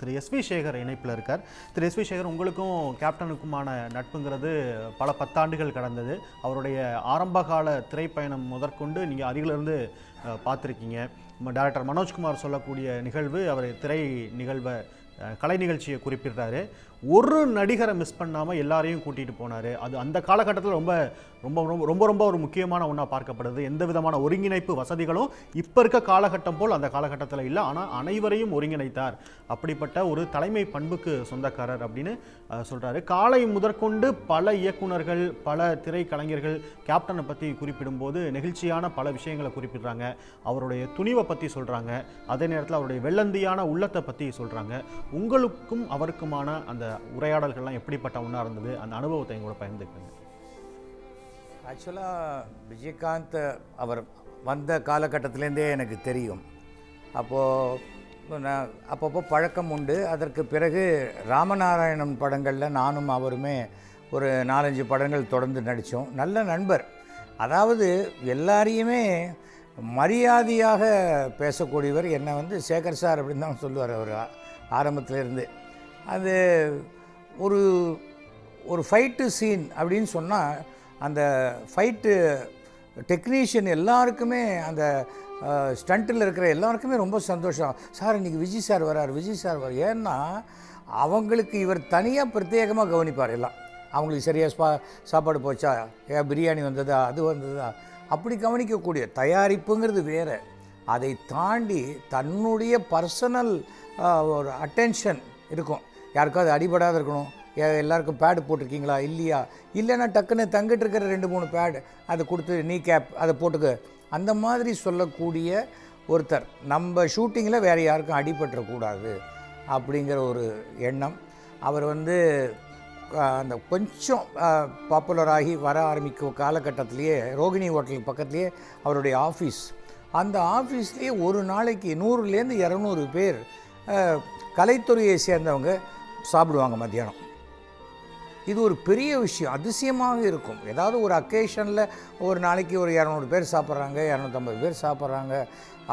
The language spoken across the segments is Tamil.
திரு எஸ்வி சேகர் இணைப்பில் இருக்கார். திரு எஸ்வி சேகர் உங்களுக்கும் கேப்டனுக்குமான நட்புங்கிறது பல பத்தாண்டுகள் கடந்தது. அவருடைய ஆரம்பகால திரைப்பயணம் முதற்கொண்டு நீங்கள் அருகிலிருந்து பார்த்துருக்கீங்க. பார்த்திருக்கீங்க டைரக்டர் மனோஜ்குமார் சொல்லக்கூடிய நிகழ்வு அவர் திரை நிகழ்வை கலை நிகழ்ச்சியை குறிப்பிடுறாரு. ஒரு நடிகரை மிஸ் பண்ணாமல் எல்லாரையும் கூட்டிகிட்டு போனார். அது அந்த காலகட்டத்தில் ரொம்ப ரொம்ப ரொம்ப ரொம்ப ரொம்ப ஒரு முக்கியமான ஒன்றா பார்க்கப்படுது. எந்த விதமான ஒருங்கிணைப்பு வசதிகளும் இப்போ இருக்க காலகட்டம் போல் அந்த காலகட்டத்தில் இல்லை. ஆனால் அனைவரையும் ஒருங்கிணைத்தார். அப்படிப்பட்ட ஒரு தலைமை பண்புக்கு சொந்தக்காரர் அப்படின்னு சொல்கிறாரு காலை முதற்கொண்டு பல இயக்குனர்கள் பல திரைக்கலைஞர்கள் கேப்டனை பற்றி குறிப்பிடும்போது நெகிழ்ச்சியான பல விஷயங்களை குறிப்பிடுறாங்க. அவருடைய துணிவை பற்றி சொல்கிறாங்க அதே நேரத்தில் அவருடைய வெள்ளந்தியான உள்ளத்தை பற்றி சொல்கிறாங்க உங்களுக்கும் அவருக்குமான அந்த உரையாடல்கள்லாம் எப்படிப்பட்ட ஒன்றா இருந்தது? அந்த அனுபவத்தை எங்களோட பகிர்ந்துக்கங்க ஆக்சுவலாக விஜயகாந்த் அவர் வந்த காலகட்டத்திலேருந்தே எனக்கு தெரியும். அப்போது நான் அப்பப்போ பழக்கம் உண்டு. அதற்கு பிறகு ராமநாராயணன் படங்களில் நானும் அவருமே ஒரு நாலஞ்சு படங்கள் தொடர்ந்து நடித்தோம் நல்ல நண்பர். அதாவது எல்லாரையுமே மரியாதையாக பேசக்கூடியவர் என்னை வந்து சேகர் சார் அப்படின்னு தான் சொல்லுவார் அவர் ஆரம்பத்திலேருந்து. அது ஒரு ஒரு ஃபைட்டு சீன் அப்படின்னு சொன்னால் அந்த ஃபைட்டு டெக்னீஷியன் எல்லாருக்குமே அந்த ஸ்டண்ட்டில் இருக்கிற எல்லாருக்குமே ரொம்ப சந்தோஷம். சார் இன்றைக்கி விஜய் சார் வரார் விஜய் சார் வரார். ஏன்னா அவங்களுக்கு இவர் தனியாக பிரத்யேகமாக கவனிப்பார் எல்லாம். அவங்களுக்கு சரியாக ஸ்பா சாப்பாடு போச்சா? ஏன் பிரியாணி வந்ததா? அது வந்ததா? அப்படி கவனிக்கக்கூடிய தயாரிப்புங்கிறது வேறு. அதை தாண்டி தன்னுடைய பர்சனல் ஒரு அட்டென்ஷன் இருக்கும். யாருக்காவது அடிபடாத இருக்கணும். ஏ- எல்லாருக்கும் பேடு போட்டிருக்கீங்களா? இல்லையா? இல்லைன்னா டக்குன்னு தங்கிட்டு இருக்கிற ரெண்டு மூணு பேடு அதை கொடுத்து நீ கேப் அதை போட்டுக்க. அந்த மாதிரி சொல்லக்கூடிய ஒருத்தர். நம்ம ஷூட்டிங்கில் வேறு யாருக்கும் அடிபட்டுறக்கூடாது அப்படிங்கிற ஒரு எண்ணம். அவர் வந்து அந்த கொஞ்சம் பாப்புலராகி வர ஆரம்பிக்கும் காலகட்டத்திலேயே ரோகிணி ஹோட்டலுக்கு பக்கத்துலேயே அவருடைய ஆஃபீஸ் அந்த ஆஃபீஸ்லேயே ஒரு நாளைக்கு நூறுலேருந்து இரநூறு பேர் கலைத்துறையை சேர்ந்தவங்க. சாப்பிடுவாங்க மத்தியானம். இது ஒரு பெரிய விஷயம் அதிசயமாக இருக்கும். ஏதாவது ஒரு அக்கேஷனில் ஒரு நாளைக்கு ஒரு இரநூறு பேர் சாப்பிட்றாங்க இரநூத்தம்பது பேர் சாப்பிட்றாங்க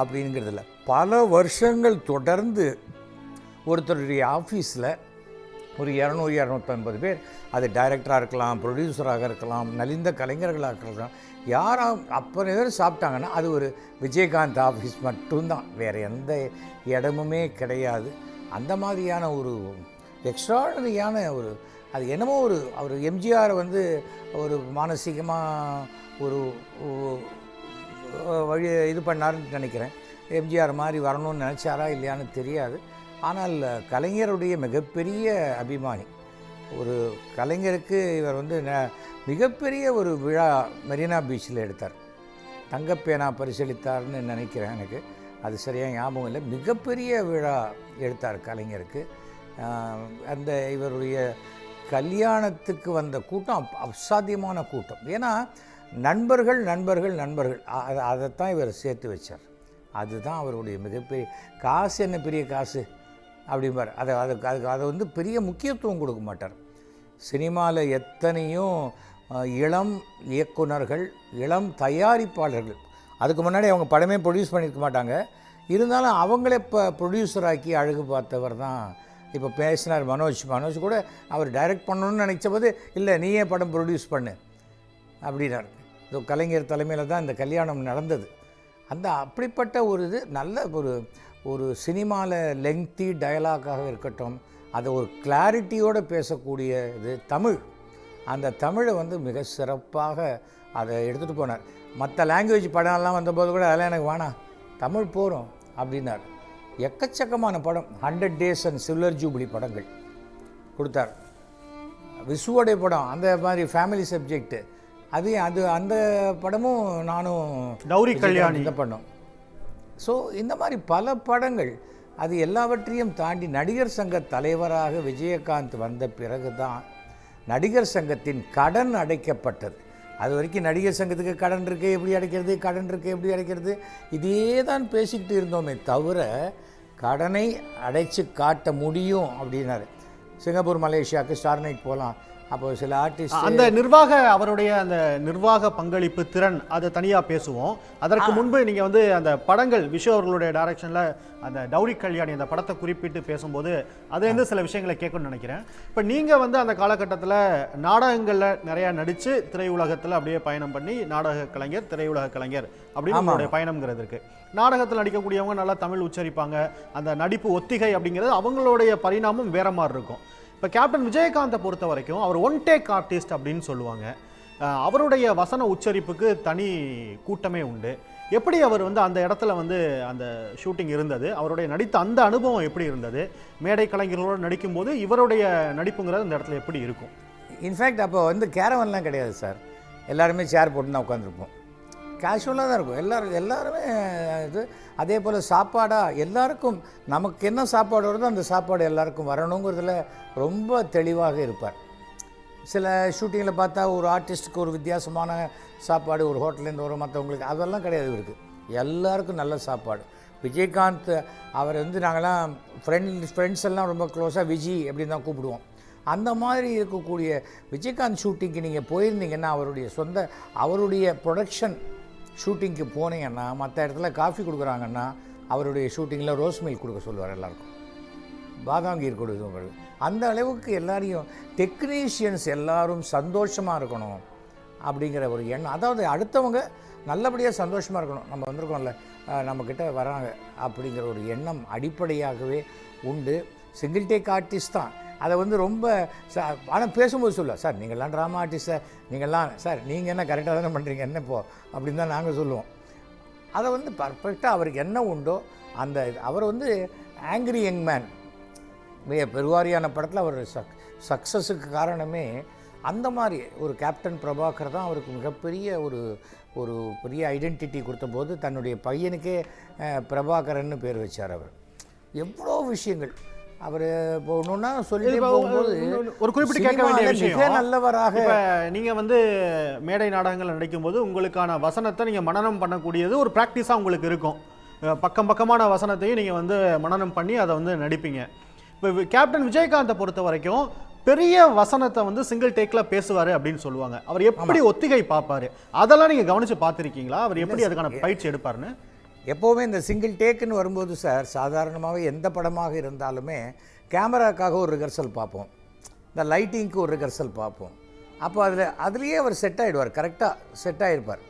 அப்படிங்கிறதுல பல வருஷங்கள் தொடர்ந்து ஒருத்தருடைய ஆஃபீஸில் ஒரு இரநூறு இரநூத்தம்பது பேர் அது டைரக்டராக இருக்கலாம் ப்ரொடியூசராக இருக்கலாம் நலிந்த கலைஞர்களாக இருக்கலாம். யாராக அத்தனை பேர் சாப்பிட்டாங்கன்னா அது ஒரு விஜயகாந்த் ஆஃபீஸ் மட்டும்தான். வேறு எந்த இடமுமே கிடையாது. அந்த மாதிரியான ஒரு எக்ஸ்ட்ராடனரியான ஒரு அது என்னமோ ஒரு அவர் எம்ஜிஆர் வந்து ஒரு மானசீகமாக ஒரு வழி இது பண்ணாருன்னு நினைக்கிறேன். எம்ஜிஆர் மாதிரி வரணும்னு நினச்சாரா இல்லையான்னு தெரியாது. ஆனால் கலைஞருடைய மிகப்பெரிய அபிமானி. ஒரு கலைஞருக்கு இவர் வந்து ந- மிகப்பெரிய ஒரு விழா மெரினா பீச்சில் எடுத்தார். தங்கப்பேனா பரிசளித்தார்னு நினைக்கிறேன் எனக்கு. அது சரியாக ஞாபகம் இல்லை. மிகப்பெரிய விழா எடுத்தார் கலைஞருக்கு. அந்த இவருடைய கல்யாணத்துக்கு வந்த கூட்டம் அசாத்தியமான கூட்டம். ஏன்னா நண்பர்கள் நண்பர்கள் நண்பர்கள். அதை அதைத்தான் இவர் சேர்த்து வச்சார். அதுதான் அவருடைய மிகப்பெரிய காசு என்ன பெரிய காசு? அப்படிம்பார். அதை அதுக்கு அதுக்கு அதை வந்து பெரிய முக்கியத்துவம் கொடுக்க மாட்டார். சினிமாவில் எத்தனையோ இளம் இயக்குனர்கள் இளம் தயாரிப்பாளர்கள். அதுக்கு முன்னாடி அவங்க படமே ப்ரொடியூஸ் பண்ணியிருக்க மாட்டாங்க. இருந்தாலும் அவங்களே இப்போ ப்ரொடியூசராக்கி அழகு பார்த்தவர் தான் இப்போ பேசினார் மனோஜ். மனோஜ் கூட அவர் டைரக்ட் பண்ணணும்னு நினச்ச போது இல்லை நீயே படம் ப்ரொடியூஸ் பண்ணு. அப்படின்னார். இதோ கலைஞர் தலைமையில் தான் இந்த கல்யாணம் நடந்தது. அந்த அப்படிப்பட்ட ஒரு இது நல்ல ஒரு ஒரு சினிமாவில் லெங்க்தி டயலாக்காக இருக்கட்டும் அதை ஒரு கிளாரிட்டியோடு பேசக்கூடிய இது தமிழ். அந்த தமிழை வந்து மிக சிறப்பாக அதை எடுத்துகிட்டு போனார். மற்ற லாங்குவேஜ் படம்லாம் வந்தபோது கூட அதெல்லாம் எனக்கு வேணாம். தமிழ் போகிறோம் அப்படின்னார். எக்கச்சக்கமான படம். Hundred days and silver jubilee படங்கள். கொடுத்தார். விசுவோடைய படம் அந்த மாதிரி ஃபேமிலி சப்ஜெக்ட் அது அது அந்த படமும் நானும் டௌரி கல்யாணி. தான் பண்ணோம். ஸோ இந்த மாதிரி பல படங்கள் அது எல்லாவற்றையும் தாண்டி நடிகர் சங்க தலைவராக விஜயகாந்த் வந்த பிறகு தான் நடிகர் சங்கத்தின் கடன் அடைக்கப்பட்டது. அது வரைக்கும் நடிகர் சங்கத்துக்கு கடன் இருக்கு எப்படி அடைக்கிறது கடன் இருக்கு எப்படி அடைக்கிறது இதே தான் பேசிக்கிட்டு இருந்தோமே தவிர கடனை அடைச்சு காட்ட முடியும் அப்படின்னாரு. சிங்கப்பூர் மலேசியாவுக்கு ஸ்டார் நைட் போகலாம். அப்போ சில ஆர்டிஸ்ட் அந்த நிர்வாக அவருடைய அந்த நிர்வாக பங்களிப்பு திறன் அதை தனியா பேசுவோம். அதற்கு முன்பு நீங்க வந்து அந்த படங்கள் விஷு அவர்களுடைய டைரக்ஷன்ல அந்த டௌரி கல்யாணி அந்த படத்தை குறிப்பிட்டு பேசும்போது அதுல இருந்து சில விஷயங்களை கேட்கணும்னு நினைக்கிறேன். இப்போ நீங்க வந்து அந்த காலகட்டத்தில் நாடகங்கள்ல நிறைய நடிச்சு திரையுலகத்துல அப்படியே பயணம் பண்ணி நாடக கலைஞர் திரையுலக கலைஞர் அப்படின்னு ஆமா. உங்களுடைய பயணம்ங்கிறது இருக்கு. நாடகத்தில் நடிக்கக்கூடியவங்க நல்லா தமிழ் உச்சரிப்பாங்க. அந்த நடிப்பு ஒத்திகை அப்படிங்கிறது அவங்களுடைய பரிணாமம் வேற மாதிரி இருக்கும். இப்போ கேப்டன் விஜயகாந்தை பொறுத்த வரைக்கும் அவர் ஒன் டேக் ஆர்டிஸ்ட் அப்படின்னு சொல்லுவாங்க. அவருடைய வசன உச்சரிப்புக்கு தனி கூட்டமே உண்டு. எப்படி அவர் வந்து அந்த இடத்துல வந்து அந்த ஷூட்டிங் இருந்தது? அவருடைய நடித்த அந்த அனுபவம் எப்படி இருந்தது? மேடை கலைஞர்களோடு நடிக்கும்போது இவருடைய நடிப்புங்கிறது அந்த இடத்துல எப்படி இருக்கும்? இன்ஃபேக்ட் அப்போ வந்து கேரவன்லாம் கிடையாது சார் எல்லாருமே சேர் போட்டு தான் உட்காந்துருப்போம் கேஷுவலாக தான் இருக்கும். எல்லாரும் எல்லாருமே இது அதே போல் சாப்பாடாக எல்லாருக்கும் நமக்கு என்ன சாப்பாடு வருதோ அந்த சாப்பாடு எல்லாருக்கும் வரணுங்கிறதுல ரொம்ப தெளிவாக இருப்பார். சில ஷூட்டிங்கில் பார்த்தா ஒரு ஆர்டிஸ்ட்டுக்கு ஒரு வித்தியாசமான சாப்பாடு ஒரு ஹோட்டல்லேருந்து வரும் மற்றவங்களுக்கு அதெல்லாம் கிடையாது இருக்குது எல்லாருக்கும் நல்ல சாப்பாடு. விஜயகாந்த் அவர் வந்து நாங்கள்லாம் ஃப்ரெண்ட் ஃப்ரெண்ட்ஸ் எல்லாம் ரொம்ப க்ளோஸாக விஜி அப்படின்னு தான் கூப்பிடுவோம். அந்த மாதிரி இருக்கக்கூடிய விஜயகாந்த் ஷூட்டிங்க்கு நீங்கள் போயிருந்தீங்கன்னா அவருடைய சொந்த அவருடைய ப்ரொடக்ஷன் ஷூட்டிங்க்கு போனீங்கன்னா மற்ற இடத்துல காஃபி கொடுக்குறாங்கன்னா அவருடைய ஷூட்டிங்கில் ரோஸ் மில்க் கொடுக்க சொல்லுவார் எல்லாருக்கும். பாதாம் கீர் கொடுக்க அந்த அளவுக்கு எல்லாரையும் டெக்னீஷியன்ஸ் எல்லாரும் சந்தோஷமாக இருக்கணும் அப்படிங்கிற ஒரு எண்ணம். அதாவது அடுத்தவங்க நல்லபடியாக சந்தோஷமாக இருக்கணும். நம்ம வந்திருக்கோம்ல நம்மக்கிட்ட வராங்க அப்படிங்கிற ஒரு எண்ணம் அடிப்படையாகவே உண்டு. சிங்கிள் டேக் ஆர்டிஸ்ட் தான். அதை வந்து ரொம்ப ஆனால் பேசும்போது சொல்ல சார் நீங்கள்லாம் ட்ராமா ஆர்டிஸ்ட் சார். நீங்கள்லாம் சார் நீங்கள் என்ன கரெக்டாக தானே பண்ணுறீங்க என்ன இப்போ? அப்படின்னு தான் நாங்கள் சொல்லுவோம். அதை வந்து பர்ஃபெக்டாக அவருக்கு என்ன உண்டோ அந்த இது- அவர் வந்து ஆங்கிரி யங் மேன் மிக பெருவாரியான படத்தில் அவர் சக் சக்ஸஸுக்கு காரணமே அந்த மாதிரி ஒரு கேப்டன் பிரபாகர் தான் அவருக்கு மிகப்பெரிய ஒரு ஒரு பெரிய ஐடென்டிட்டி கொடுத்தபோது தன்னுடைய பையனுக்கே பிரபாகரன்னு பேர் வச்சார் அவர். எவ்வளோ விஷயங்கள். அவர் ஒன்றுன்னா சொல்லி போகும்போது ஒரு குறிப்பிட்டு கேட்க வேண்டிய விஷயம். நல்லவராக நீங்க வந்து மேடை நாடகங்கள் நடிக்கும்போது உங்களுக்கான வசனத்தை நீங்க மனனம் பண்ணக்கூடியது ஒரு ப்ராக்டிஸாக உங்களுக்கு இருக்கும். பக்கம் பக்கமான வசனத்தையும் நீங்க வந்து மனனம் பண்ணி அதை வந்து நடிப்பீங்க. இப்போ கேப்டன் விஜயகாந்தை பொறுத்த வரைக்கும் பெரிய வசனத்தை வந்து சிங்கிள் டேக்ல பேசுவாரு அப்படின்னு சொல்லுவாங்க. அவர் எப்படி ஒத்திகை பார்ப்பாரு? அதெல்லாம் நீங்க கவனிச்சு பார்த்திருக்கீங்களா? அவர் எப்படி அதுக்கான பயிற்சி எடுப்பாருன்னு? எப்போவுமே இந்த சிங்கிள் டேக்குன்னு வரும்போது சார் சாதாரணமாகவே எந்த படமாக இருந்தாலுமே கேமராக்காக ஒரு ரிகர்சல் பார்ப்போம். இந்த லைட்டிங்க்கு ஒரு ரிகர்சல் பார்ப்போம். அப்போ அதில் அதுலேயே அவர் செட் ஆகிடுவார் கரெக்டாக செட் ஆகிருப்பார்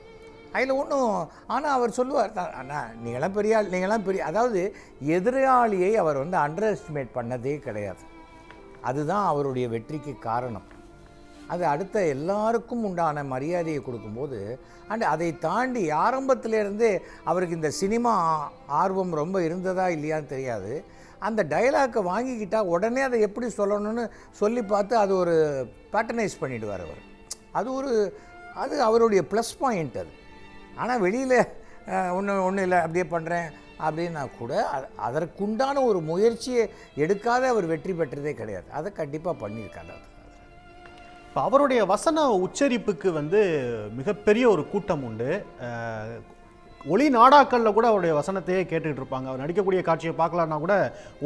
அதில் ஒன்றும் ஆனால் அவர் சொல்லுவார் அண்ணா நீங்களாம் பெரிய ஆள் நீங்களாம் பெரிய அதாவது எதிராளியை அவர் வந்து அண்டர் எஸ்டிமேட் பண்ணதே கிடையாது. அதுதான் அவருடைய வெற்றிக்கு காரணம். அது அடுத்த எல்லாருக்கும் உண்டான மரியாதையை கொடுக்கும்போது அண்ட் அதை தாண்டி ஆரம்பத்திலேருந்தே அவருக்கு இந்த சினிமா ஆர்வம் ரொம்ப இருந்ததா இல்லையான்னு தெரியாது. அந்த டைலாக்கை வாங்கிக்கிட்டால் உடனே அதை எப்படி சொல்லணும்னு சொல்லி பார்த்து அது ஒரு பேட்டர்னைஸ் பண்ணிவிடுவார் அவர். அது ஒரு அது அவருடைய ப்ளஸ் பாயிண்ட் அது. ஆனால் வெளியில் ஒன்றும் ஒன்றும் இல்லை அப்படியே பண்ணுறேன் அப்படின்னா கூட அதற்குண்டான ஒரு முயற்சியை எடுக்காத அவர் வெற்றி பெற்றதே கிடையாது. அதை கண்டிப்பாக பண்ணியிருக்காரு இப்போ அவருடைய வசன உச்சரிப்புக்கு வந்து மிகப்பெரிய ஒரு கூட்டம் உண்டு. ஒளி நாடாக்களில் கூட அவருடைய வசனத்தையே கேட்டுக்கிட்டு இருப்பாங்க. அவர் நடிக்கக்கூடிய காட்சியை பார்க்கலான்னா கூட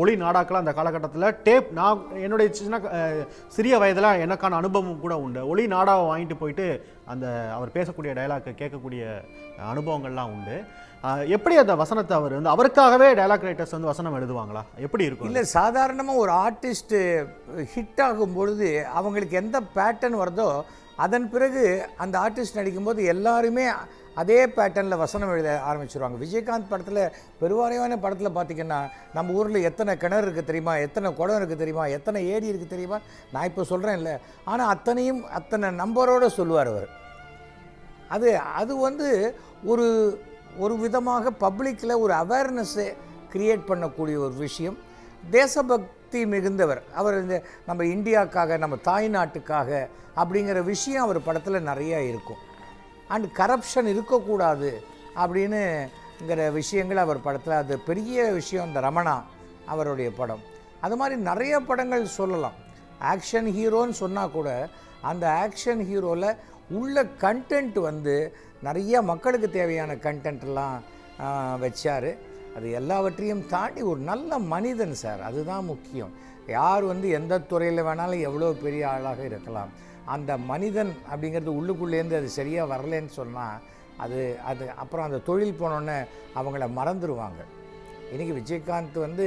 ஒளி நாடாக்கள் அந்த காலகட்டத்தில் டேப் நான் என்னுடைய சின்ன சிறிய வயதில் எனக்கான அனுபவம் கூட உண்டு. ஒளி நாடாவை வாங்கிட்டு போயிட்டு அந்த அவர் பேசக்கூடிய டைலாக்கை கேட்கக்கூடிய அனுபவங்கள்லாம் உண்டு. எப்படி அந்த வசனத்தை அவர் வந்து அவருக்காகவே டைலாக் ரைட்டர்ஸ் வந்து வசனம் எழுதுவாங்களா? எப்படி இருக்கும்? இல்லை சாதாரணமாக ஒரு ஆர்டிஸ்ட்டு ஹிட் ஆகும் பொழுது அவங்களுக்கு எந்த பேட்டர்ன் வருதோ அதன் பிறகு அந்த ஆர்டிஸ்ட் நடிக்கும்போது எல்லாருமே அதே பேட்டர்னில் வசனம் எழுத ஆரம்பிச்சிருவாங்க. விஜயகாந்த் படத்தில் பெருவாரியான படத்தில் பார்த்திங்கன்னா நம்ம ஊரில் எத்தனை கிணறு இருக்குது தெரியுமா? எத்தனை குளம் இருக்குது தெரியுமா? எத்தனை ஏரி இருக்குது தெரியுமா? நான் இப்போ சொல்கிறேன்ல ஆனால் அத்தனையும் அத்தனை நம்பரோடு சொல்லுவார் அவர். அது அது வந்து ஒரு ஒரு விதமாக பப்ளிக்கில் ஒரு அவேர்னஸ்ஸை க்ரியேட் பண்ணக்கூடிய ஒரு விஷயம். தேசபக்தி மிகுந்தவர். அவர் இந்த நம்ம இந்தியாவுக்காக நம்ம தாய்நாட்டுக்காக அப்படிங்கிற விஷயம் அவர் படத்தில் நிறையா இருக்கும். அண்ட் கரப்ஷன் இருக்கக்கூடாது அப்படின்னுங்கிற விஷயங்கள் அவர் படத்தில் அது பெரிய விஷயம் இந்த ரமணா அவருடைய படம். அது மாதிரி நிறைய படங்கள் சொல்லலாம். ஆக்ஷன் ஹீரோன்னு சொன்னால் கூட அந்த ஆக்ஷன் ஹீரோவில் உள்ள கண்டென்ட் வந்து நிறைய மக்களுக்கு தேவையான கண்டென்ட்லாம் வச்சார். அது எல்லாவற்றையும் தாண்டி ஒரு நல்ல மனிதன் சார். அதுதான் முக்கியம். யார் வந்து எந்த துறையில் வேணாலும் எவ்வளோ பெரிய ஆளாக இருக்கலாம். அந்த மனிதன் அப்படிங்கிறது உள்ளுக்குள்ளேருந்து அது சரியாக வரலன்னு சொன்னால் அது அது அப்புறம் அந்த தொழில் போனோன்னே அவங்கள மறந்துடுவாங்க இன்றைக்கி விஜயகாந்த் வந்து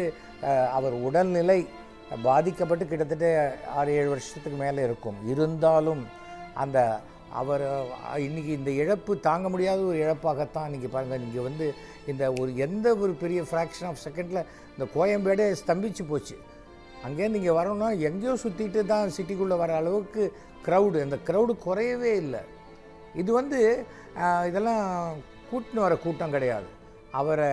அவர் உடல்நிலை பாதிக்கப்பட்டு கிட்டத்தட்ட ஆறு ஏழு வருஷத்துக்கு மேலே இருக்கும். இருந்தாலும் அந்த அவர் இன்றைக்கி இந்த இழப்பு தாங்க முடியாத ஒரு இழப்பாகத்தான் இன்றைக்கி பாருங்கள் இங்கே வந்து இந்த ஒரு எந்த ஒரு பெரிய ஃப்ராக்ஷன் ஆஃப் செகண்டில் இந்த கோயம்பேடே ஸ்தம்பிச்சு போச்சு. அங்கேருந்து இங்கே வரணும்னா எங்கேயோ சுற்றிட்டு தான் சிட்டிக்குள்ளே வர அளவுக்கு க்ரௌடு அந்த க்ரௌடு குறையவே இல்லை. இது வந்து இதெல்லாம் கூட்டின்னு வர கூட்டம் கிடையாது. அவரை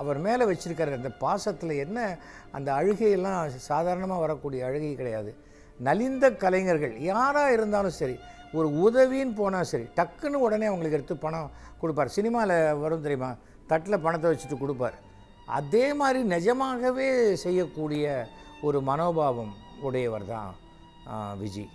அவர் மேலே வச்சுருக்கிற அந்த பாசத்தில் என்ன அந்த அழுகையெல்லாம் சாதாரணமாக வரக்கூடிய அழுகை கிடையாது. நலிந்த கலைஞர்கள் யாராக இருந்தாலும் சரி ஒரு உதவின்னு போனால் சரி டக்குன்னு உடனே அவங்களுக்கு எடுத்து பணம் கொடுப்பார். சினிமாவில் வரும் தெரியுமா? தட்டில் பணத்தை வச்சுட்டு கொடுப்பார். அதே மாதிரி நிஜமாகவே செய்யக்கூடிய ஒரு மனோபாவம் உடையவர் தான் விஜய்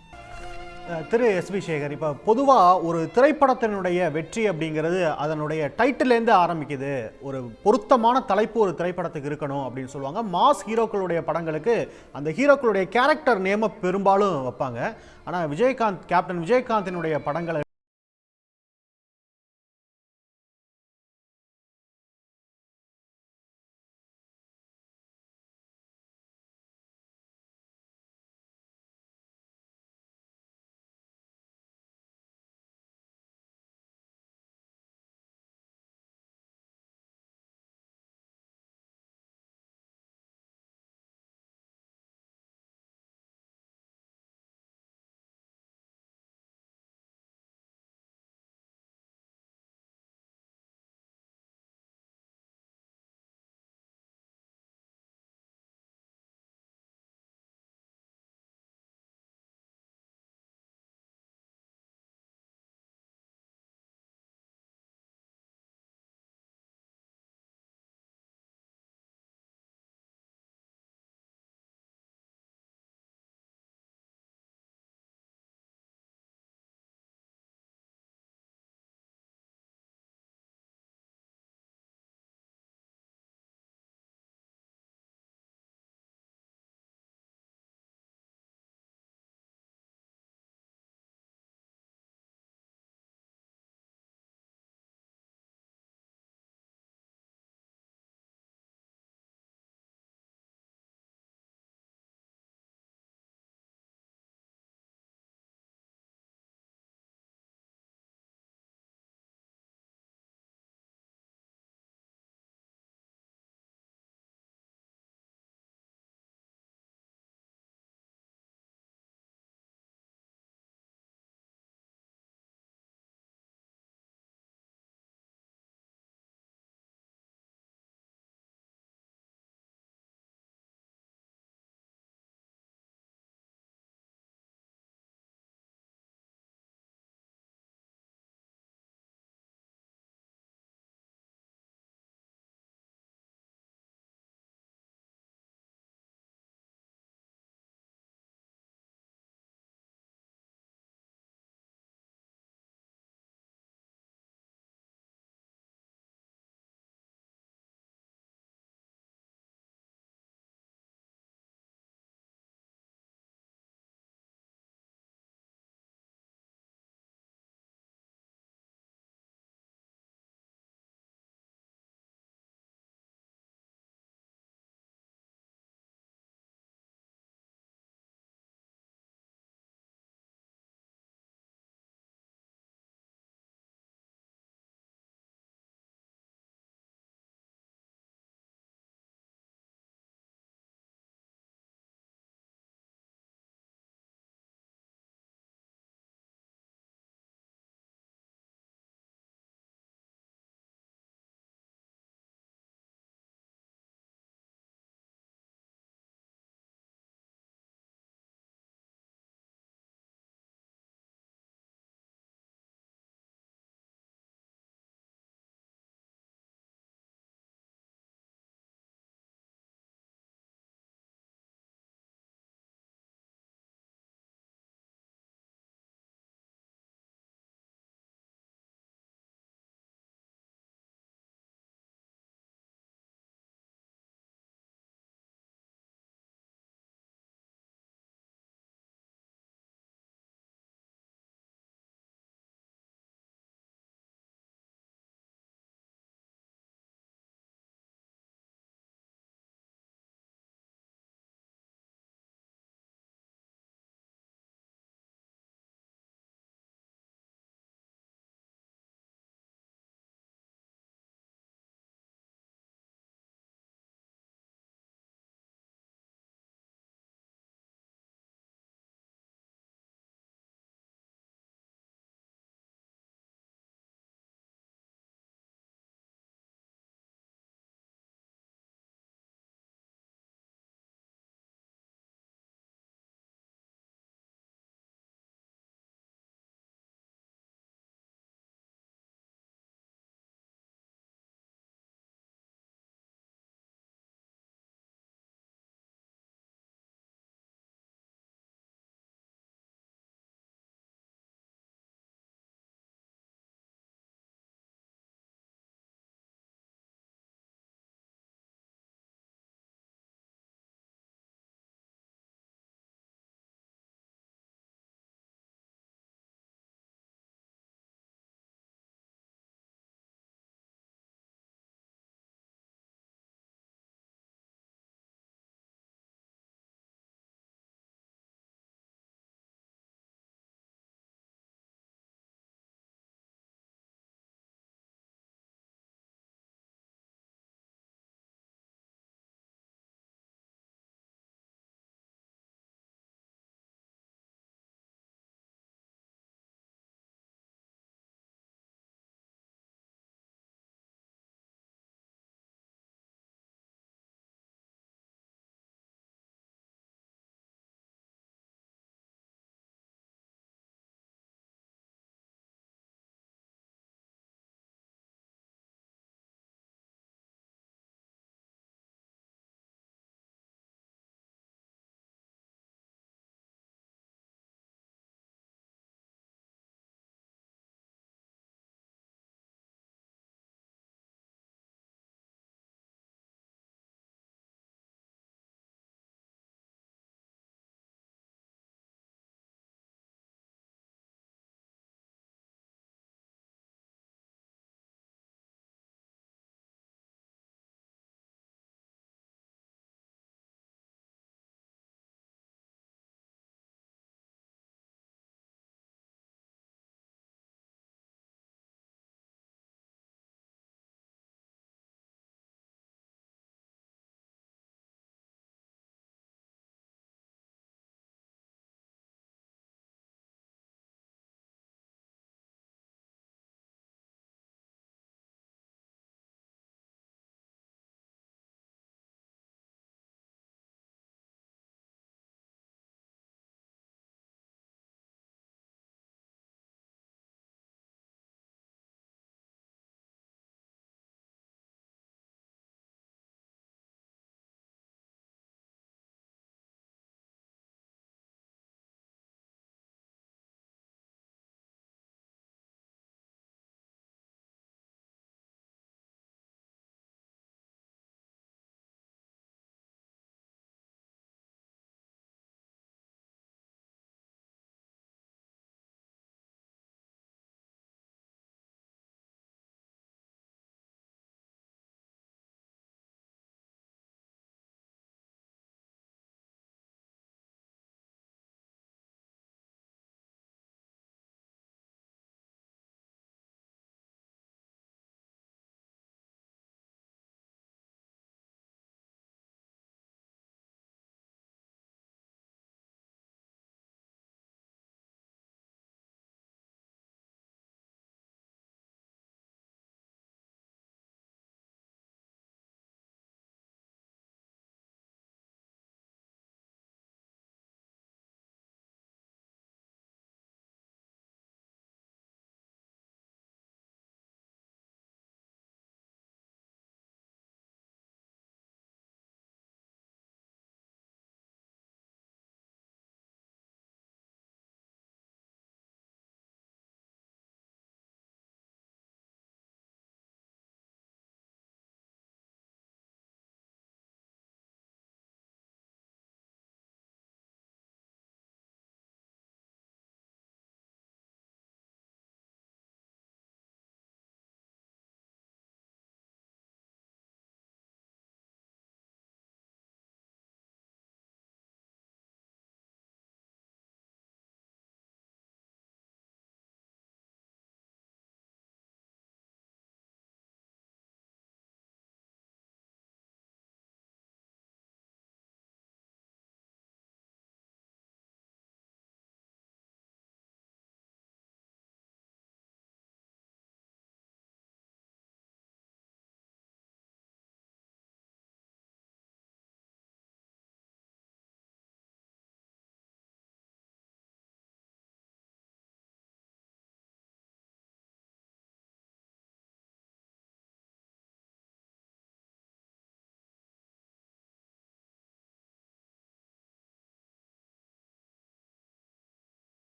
திரு எஸ்வி சேகர் இப்போ பொதுவாக ஒரு திரைப்படத்தினுடைய வெற்றி அப்படிங்கிறது அதனுடைய டைட்டிலேருந்து ஆரம்பிக்குது. ஒரு பொருத்தமான தலைப்பு ஒரு திரைப்படத்துக்கு இருக்கணும் அப்படின்னு சொல்லுவாங்க. மாஸ் ஹீரோக்களுடைய படங்களுக்கு அந்த ஹீரோக்களுடைய கேரக்டர் நேமை பெரும்பாலும் வைப்பாங்க. ஆனால் விஜயகாந்த் கேப்டன் விஜயகாந்தினுடைய படங்களை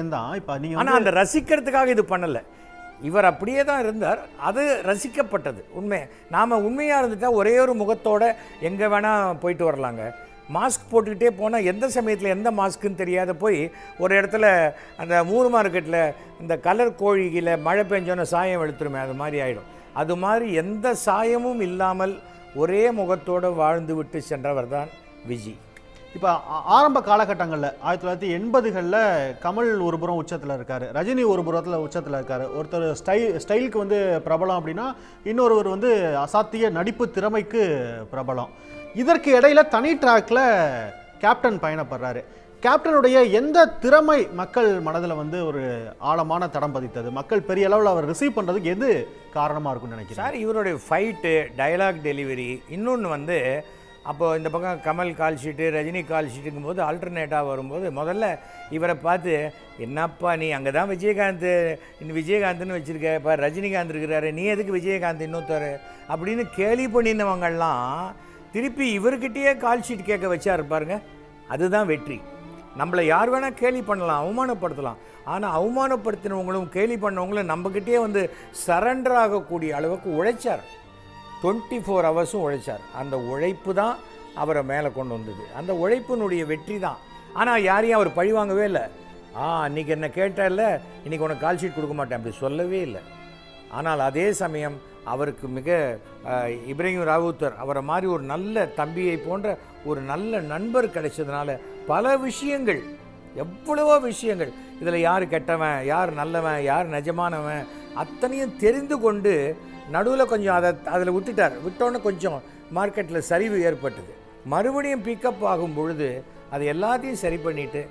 தான் இப்போ நீங்க ஆனால் அந்த ரசிக்கிறதுக்காக இது பண்ணலை. இவர் அப்படியே தான் இருந்தார். அது ரசிக்கப்பட்டது உண்மை. நாம் உண்மையாக இருந்துட்டா ஒரே ஒரு முகத்தோட எங்கே வேணால் போயிட்டு வரலாங்க. மாஸ்க் போட்டுக்கிட்டே போனால் எந்த சமயத்தில் எந்த மாஸ்க்குன்னு தெரியாத போய் ஒரு இடத்துல அந்த மூணு மார்க்கெட்டில் இந்த கலர் கோழியில் மழை பெஞ்சோன்னே சாயம் வெளுத்துருமே அது மாதிரி ஆகிடும் அது மாதிரி எந்த சாயமும் இல்லாமல் ஒரே முகத்தோடு வாழ்ந்து விட்டு சென்றவர் தான் விஜய் இப்போ ஆரம்ப காலகட்டங்களில் ஆயிரத்தி தொள்ளாயிரத்தி எண்பதுகளில் கமல் ஒரு புறம் உச்சத்தில் இருக்கார் ரஜினி ஒரு புறத்தில் உச்சத்தில் இருக்கார். ஒருத்தர் ஸ்டைல் ஸ்டைலுக்கு வந்து பிரபலம் அப்படின்னா இன்னொருவர் வந்து அசாத்திய நடிப்பு திறமைக்கு பிரபலம். இதற்கு இடையில தனி ட்ராக்ல கேப்டன் பயணப்படுறாரு. கேப்டனுடைய எந்த திறமை மக்கள் மனதில் வந்து ஒரு ஆழமான தடம் பதித்தது? மக்கள் பெரிய அளவில் அவர் ரிசீவ் பண்ணுறதுக்கு எது காரணமாக இருக்கும்னு நினைக்கிறேன் சார் இவருடைய ஃபைட்டு டைலாக் டெலிவரி இன்னொன்று வந்து அப்போது இந்த பக்கம் Kamal call sheet Rajini call ஷீட்டுங்கும் போது ஆல்டர்னேட்டாக வரும்போது முதல்ல இவரை பார்த்து என்னப்பா நீ அங்கே தான் விஜயகாந்த் இன்னும் விஜயகாந்த்னு வச்சுருக்க. இப்போ ரஜினிகாந்த் இருக்கிறாரு. நீ எதுக்கு விஜயகாந்த் இன்னொருத்தர்? அப்படின்னு கேலி பண்ணினவங்கெல்லாம் திருப்பி இவர்கிட்டயே கால் ஷீட் கேட்க வச்சா இருப்பாருங்க அதுதான் வெற்றி. நம்மளை யார் வேணால் கேலி பண்ணலாம் அவமானப்படுத்தலாம். ஆனால் அவமானப்படுத்தினவங்களும் கேலி பண்ணவங்களும் நம்மக்கிட்டே வந்து சரண்டர் ஆகக்கூடிய அளவுக்கு உழைச்சார். Twenty four ஹவர்ஸும் உழைச்சார். அந்த உழைப்பு தான் அவரை மேலே கொண்டு வந்தது. அந்த உழைப்பினுடைய வெற்றி தான். ஆனால் யாரையும் அவர் பழி வாங்கவே இல்லை. ஆ அன்றைக்கி என்ன கேட்டல இன்றைக்கி உனக்கு கால் ஷீட் கொடுக்க மாட்டேன். அப்படி சொல்லவே இல்லை. ஆனால் அதே சமயம் அவருக்கு மிக இப்ராஹிம் ராவுத்தர் அவரை மாதிரி ஒரு நல்ல தம்பியை போன்ற ஒரு நல்ல நண்பர் கிடைச்சதுனால பல விஷயங்கள் எவ்வளவோ விஷயங்கள். இதில் யார் கெட்டவன் யார் நல்லவன் யார் நிஜமானவன் அத்தனையும் தெரிந்து கொண்டு நடுவில் கொஞ்சம் அதை அதில் விட்டுட்டார். விட்டோன்னே கொஞ்சம் மார்க்கெட்டில் சரிவு ஏற்பட்டது. மறுபடியும் பிக்கப் ஆகும் பொழுது அது எல்லாத்தையும் சரி பண்ணிட்டு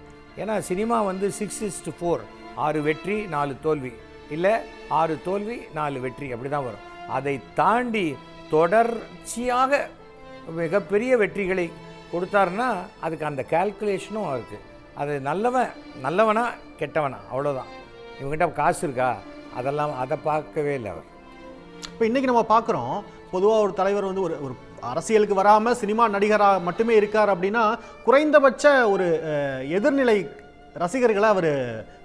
ஏன்னா சினிமா வந்து சிக்ஸ் இஸ்ட் ஃபோர் ஆறு வெற்றி நாலு தோல்வி. இல்லை ஆறு தோல்வி நாலு வெற்றி. அப்படி தான் வரும். அதை தாண்டி தொடர்ச்சியாக மிகப்பெரிய வெற்றிகளை கொடுத்தாருன்னா அதுக்கு அந்த கால்குலேஷனும் இருக்குது அது நல்லவன் நல்லவனா கெட்டவனா அவ்வளோதான் இவங்ககிட்ட காசு இருக்கா? அதெல்லாம் அதை பார்க்கவே இல்லை அவர். இப்போ இன்னைக்கு நம்ம பார்க்குறோம் பொதுவாக ஒரு தலைவர் வந்து ஒரு ஒரு அரசியலுக்கு வராமல் சினிமா நடிகராக மட்டுமே இருக்கார் அப்படின்னா குறைந்தபட்ச ஒரு எதிர்நிலை ரசிகர்களை அவர்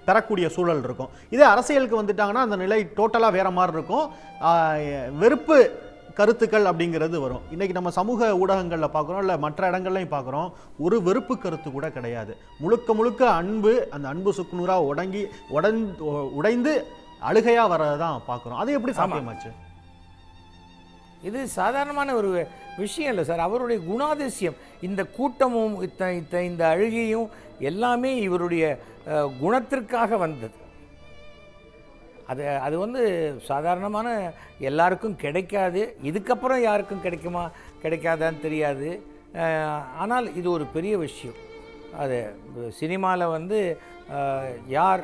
பெறக்கூடிய சூழல் இருக்கும். இதே அரசியலுக்கு வந்துட்டாங்கன்னா அந்த நிலை டோட்டலாக வேற மாதிரி இருக்கும். வெறுப்பு கருத்துக்கள் அப்படிங்கிறது வரும். இன்னைக்கு நம்ம சமூக ஊடகங்களில் பார்க்குறோம் இல்லை மற்ற இடங்கள்லையும் பார்க்குறோம் ஒரு வெறுப்பு கருத்து கூட கிடையாது. முழுக்க முழுக்க அன்பு அந்த அன்பு சுக்குநூறாக உடங்கி உடன் உடைந்து அழுகையாக வரதை தான் பார்க்குறோம். அது எப்படி சாத்தியமாச்சு? இது சாதாரணமான ஒரு விஷயம் இல்லை சார். அவருடைய குணாதிசயம் இந்த கூட்டமும் இந்த அழுகையும் எல்லாமே இவருடைய குணத்திற்காக வந்தது. அது அது வந்து சாதாரணமான எல்லாருக்கும் கிடைக்காது. இதுக்கப்புறம் யாருக்கும் கிடைக்குமா? கிடைக்காதான்னு தெரியாது. ஆனால் இது ஒரு பெரிய விஷயம். அது சினிமாவில் வந்து யார்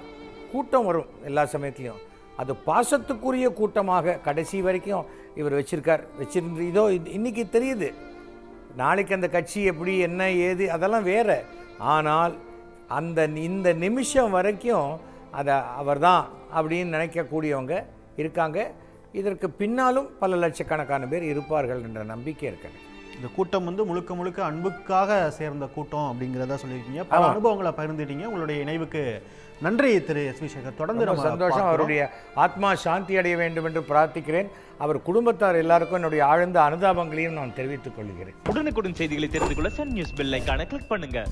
கூட்டம் வரும் எல்லா சமயத்துலேயும். அது பாசத்துக்குரிய கூட்டமாக கடைசி வரைக்கும் இவர் வச்சிருக்கார் வச்சிருந்து இதோ இன்னைக்கு தெரியுது. நாளைக்கு அந்த கட்சி எப்படி என்ன ஏது அதெல்லாம் வேற. ஆனால் அந்த இந்த நிமிஷம் வரைக்கும் அதை அவர்தான் அப்படின்னு நினைக்கக்கூடியவங்க இருக்காங்க. இதற்கு பின்னாலும் பல லட்சக்கணக்கான பேர் இருப்பார்கள் என்ற நம்பிக்கை இருக்கிறது இந்த கூட்டம் வந்து முழுக்க முழுக்க அன்புக்காக சேர்ந்த கூட்டம் அப்படிங்கிறத சொல்லியிருக்கீங்க. பல. அனுபவங்களை பகிர்ந்துட்டீங்க. உங்களுடைய இணைவுக்கு நன்றி திரு எஸ் வி சேகர். தொடர்ந்து சந்தோஷம். அவருடைய ஆத்மா சாந்தி அடைய வேண்டும் என்று பிரார்த்திக்கிறேன். அவர் குடும்பத்தார் எல்லாருக்கும் என்னுடைய ஆழ்ந்த அனுதாபங்களையும் நான் தெரிவித்துக் கொள்கிறேன். உடனுக்குடன் செய்திகளை தெரிந்து கொள்ள சன் நியூஸ் பெல் ஐகானை கிளிக் பண்ணுங்க.